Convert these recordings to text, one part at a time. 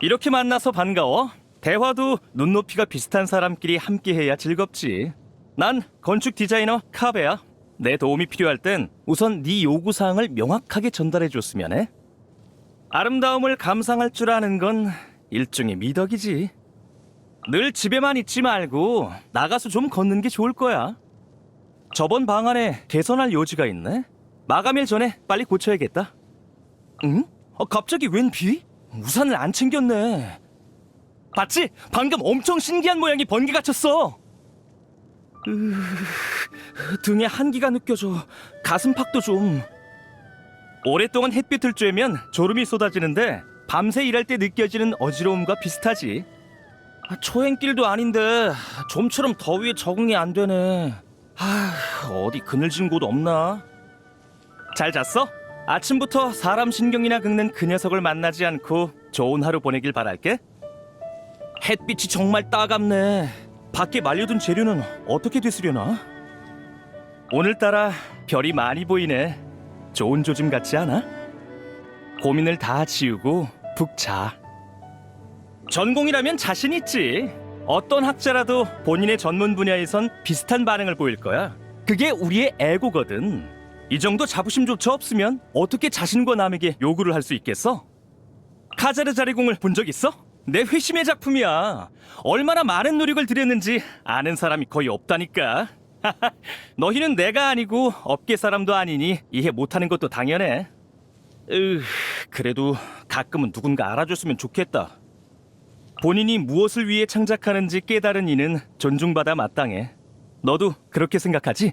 이렇게 만나서 반가워. 대화도 눈높이가 비슷한 사람끼리 함께 해야 즐겁지. 난 건축 디자이너 카베야. 내 도움이 필요할 땐 우선 네 요구 사항을 명확하게 전달해 줬으면 해. 아름다움을 감상할 줄 아는 건 일종의 미덕이지. 늘 집에만 있지 말고 나가서 좀 걷는 게 좋을 거야. 저번 방안에 개선할 요지가 있네. 마감일 전에 빨리 고쳐야겠다. 응? 어, 갑자기 웬 비? 우산을 안 챙겼네. 봤지? 방금 엄청 신기한 모양의 번개가 쳤어. 으... 등에 한기가 느껴져. 가슴팍도 좀. 오랫동안 햇빛을 쬐면 졸음이 쏟아지는데 밤새 일할 때 느껴지는 어지러움과 비슷하지. 아, 초행길도 아닌데 좀처럼 더위에 적응이 안 되네. 아, 어디 그늘진 곳 없나? 잘 잤어? 아침부터 사람 신경이나 긁는 그 녀석을 만나지 않고 좋은 하루 보내길 바랄게. 햇빛이 정말 따갑네. 밖에 말려둔 재료는 어떻게 되스려나? 오늘따라 별이 많이 보이네. 좋은 조짐 같지 않아? 고민을 다 지우고 푹 자. 전공이라면 자신 있지. 어떤 학자라도 본인의 전문 분야에선 비슷한 반응을 보일 거야. 그게 우리의 에고거든. 이 정도 자부심조차 없으면 어떻게 자신과 남에게 요구를 할 수 있겠어? 카자르 자리공을 본 적 있어? 내 회심의 작품이야. 얼마나 많은 노력을 들였는지 아는 사람이 거의 없다니까. 너희는 내가 아니고 업계 사람도 아니니 이해 못하는 것도 당연해. 으, 그래도 가끔은 누군가 알아줬으면 좋겠다. 본인이 무엇을 위해 창작하는지 깨달은 이는 존중받아 마땅해. 너도 그렇게 생각하지?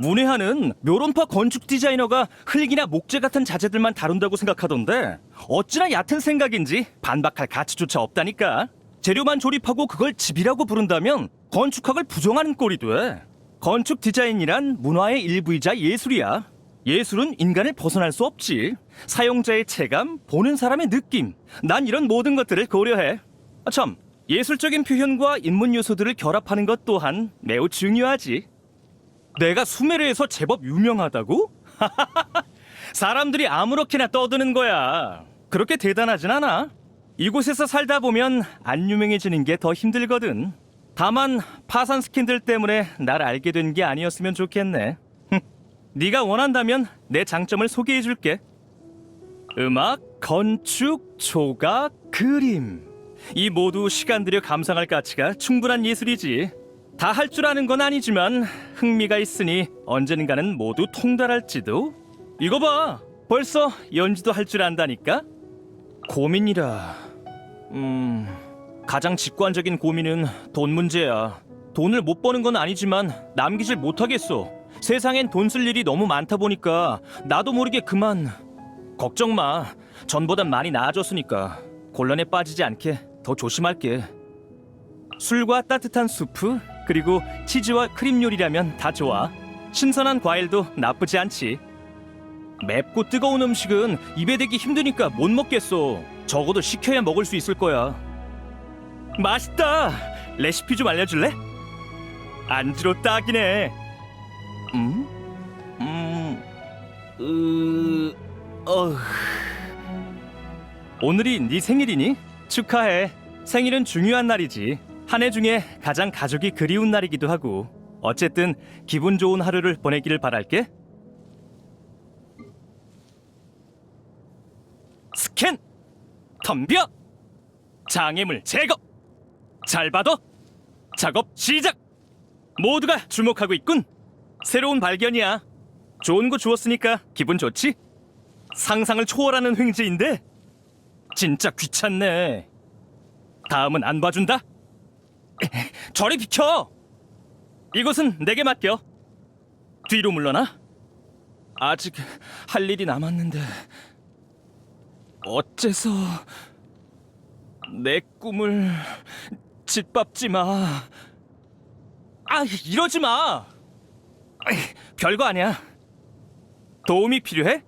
문혜하는 묘론파 건축 디자이너가 흙이나 목재 같은 자재들만 다룬다고 생각하던데 어찌나 얕은 생각인지 반박할 가치조차 없다니까. 재료만 조립하고 그걸 집이라고 부른다면 건축학을 부정하는 꼴이 돼. 건축 디자인이란 문화의 일부이자 예술이야. 예술은 인간을 벗어날 수 없지. 사용자의 체감, 보는 사람의 느낌. 난 이런 모든 것들을 고려해. 아, 참, 예술적인 표현과 인문 요소들을 결합하는 것 또한 매우 중요하지. 내가 수메르에서 제법 유명하다고? 사람들이 아무렇게나 떠드는 거야. 그렇게 대단하진 않아. 이곳에서 살다 보면 안 유명해지는 게 더 힘들거든. 다만 파산 스캔들 때문에 날 알게 된 게 아니었으면 좋겠네. 네가 원한다면 내 장점을 소개해 줄게. 음악, 건축, 조각, 그림. 이 모두 시간 들여 감상할 가치가 충분한 예술이지. 다 할 줄 아는 건 아니지만 흥미가 있으니 언젠가는 모두 통달할지도. 이거 봐. 벌써 연주도 할 줄 안다니까. 고민이라. 음, 가장 직관적인 고민은 돈 문제야. 돈을 못 버는 건 아니지만 남기질 못하겠어. 세상엔 돈 쓸 일이 너무 많다 보니까 나도 모르게 그만. 걱정 마. 전보단 많이 나아졌으니까 곤란에 빠지지 않게 더 조심할게. 술과 따뜻한 수프 그리고 치즈와 크림 요리라면 다 좋아. 신선한 과일도 나쁘지 않지. 맵고 뜨거운 음식은 입에 대기 힘드니까 못 먹겠어. 적어도 시켜야 먹을 수 있을 거야. 맛있다. 레시피 좀 알려줄래? 안주로 딱이네. 음? 음, 으, 어. 오늘이 네 생일이니? 축하해. 생일은 중요한 날이지. 한 해 중에 가장 가족이 그리운 날이기도 하고. 어쨌든 기분 좋은 하루를 보내기를 바랄게. 스캔! 덤벼! 장애물 제거! 잘 받아! 작업 시작! 모두가 주목하고 있군. 새로운 발견이야. 좋은 거 주었으니까 기분 좋지? 상상을 초월하는 횡재인데 진짜 귀찮네. 다음은 안 봐준다. 저리 비켜. 이것은 내게 맡겨. 뒤로 물러나. 아직 할 일이 남았는데 어째서 내 꿈을 짓밟지 마. 아, 이러지 마. 별거 아니야. 도움이 필요해?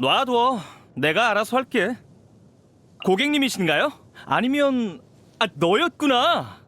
놔둬. 내가 알아서 할게. 고객님이신가요? 아니면 아 너였구나.